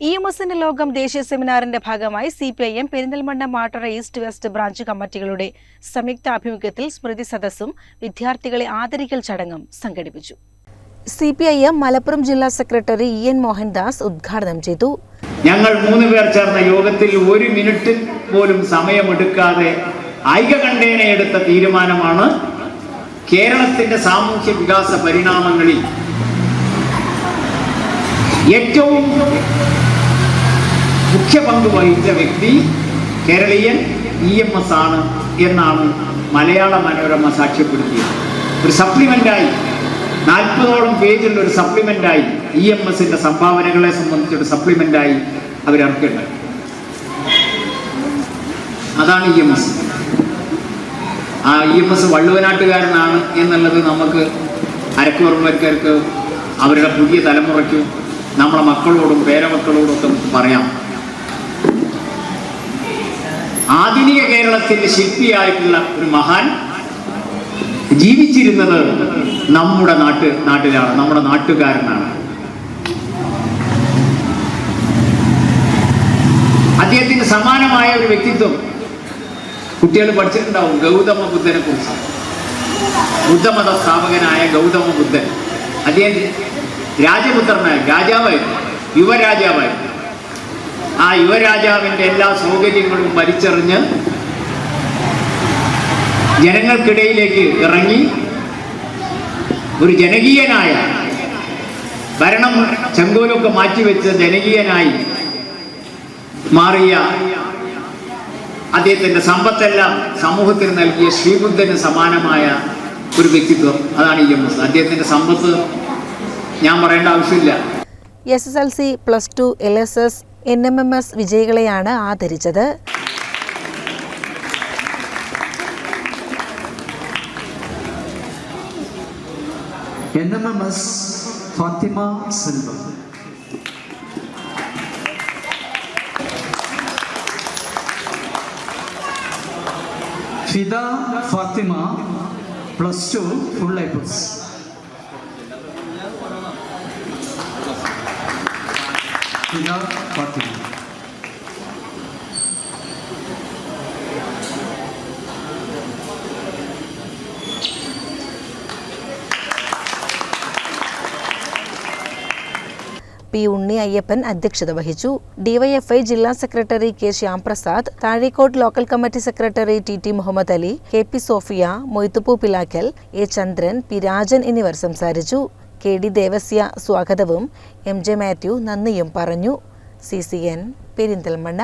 E M എസിന്റെ ലോകം ദേശീയ സെമിനാറിന്റെ ഭാഗമായി C P I M Perinthalmanna Mattara east west branch കമ്മിറ്റികളുടെ സംയുക്ത ആഭിമുഖ്യത്തിൽ സ്മൃതി സദസ്സും വിദ്യാർത്ഥികളെ ആദരിക്കൽ ചടങ്ങും സംഘടിപ്പിച്ചു. C P I M Malappuram ജില്ലാ സെക്രട്ടറി ഇ എൻ മോഹൻദാസ് ഉദ്ഘാടനം ചെയ്തു. ഞങ്ങൾ മൂന്ന് പേർ ചേർന്ന യോഗത്തിൽ ഒരു മിനിറ്റ് പോലും സമയമെടുക്കാതെ ഐകകണ്ഠേന എടുത്ത തീരുമാനമാണ് കേരളത്തിന്റെ സാമൂഹ്യ വികാസ പരിണാമങ്ങളിൽ ഏറ്റവും മുഖ്യ പങ്ക് വഹിച്ച വ്യക്തി കേരളീയൻ ഇ എം എസ് ആണ് എന്നാണ് മലയാള മനോരമ സാക്ഷ്യപ്പെടുത്തിയത്. ഒരു സപ്ലിമെന്റായി നാൽപ്പതോളം പേജുള്ള ഒരു സപ്ലിമെന്റായി ഇ എം എസിന്റെ സംഭാവനകളെ സംബന്ധിച്ചൊരു സപ്ലിമെന്റായി അവരിറക്കേണ്ടത് അതാണ് ഇ എം എസ് ആ ഇ എം എസ് വള്ളുവനാട്ടുകാരനാണ് എന്നുള്ളത് നമുക്ക് അരക്കുറമ്പക്കാർക്ക് അവരുടെ പുതിയ തലമുറയ്ക്ക് നമ്മുടെ മക്കളോടും പേരമക്കളോടും ഒക്കെ നമുക്ക് പറയാം. ആധുനിക കേരളത്തിന്റെ ശില്പിയായിട്ടുള്ള ഒരു മഹാൻ ജീവിച്ചിരുന്നത് നമ്മുടെ നാട്ട് നാട്ടിലാണ് നമ്മുടെ നാട്ടുകാരനാണ്. അദ്ദേഹത്തിന് സമാനമായ ഒരു വ്യക്തിത്വം കുട്ടികൾ പഠിച്ചിട്ടുണ്ടാവും ഗൗതമ ബുദ്ധനെ കുറിച്ച്. ബുദ്ധമത സ്ഥാപകനായ ഗൗതമ ബുദ്ധൻ അദ്ദേഹം രാജപുത്രനായ രാജാവായിരുന്നു യുവരാജാവായിരുന്നു ആ യുവരാജാവിന്റെ എല്ലാ സൗകര്യങ്ങളും വലിച്ചെറിഞ്ഞ് ജനങ്ങൾക്കിടയിലേക്ക് ഇറങ്ങി ഒരു ജനകീയനായ ഭരണം ചെങ്കോലൊക്കെ മാറ്റിവെച്ച് ജനകീയനായി മാറിയ അദ്ദേഹത്തിന്റെ സമ്പത്തെല്ലാം സമൂഹത്തിന് നൽകിയ ശ്രീബുദ്ധന് സമാനമായ ഒരു വ്യക്തിത്വം അതാണ് ഇ എം എസ് അദ്ദേഹത്തിന്റെ സമ്പത്ത് ഞാൻ പറയേണ്ട ആവശ്യമില്ല. S S L C plus two L S S N M M S വിജയികളെയാണ് ആദരിച്ചത്. Fida Fathima plus two full life 2 full A plus. P Unni Ayyappan അധ്യക്ഷത വഹിച്ചു. ഡിവൈഎഫ്ഐ ജില്ലാ secretary K Shyamprasad Thazhekode local committee secretary T T Muhammad Ali K P Sofia Moythuppu Pilakkal A Chandran P Rajan എന്നിവർ സംസാരിച്ചു. K D Devasya സ്വാഗതവും M J Mathew നന്ദിയും പറഞ്ഞു. സി സി എൻ പെരിന്തൽമണ്ണ.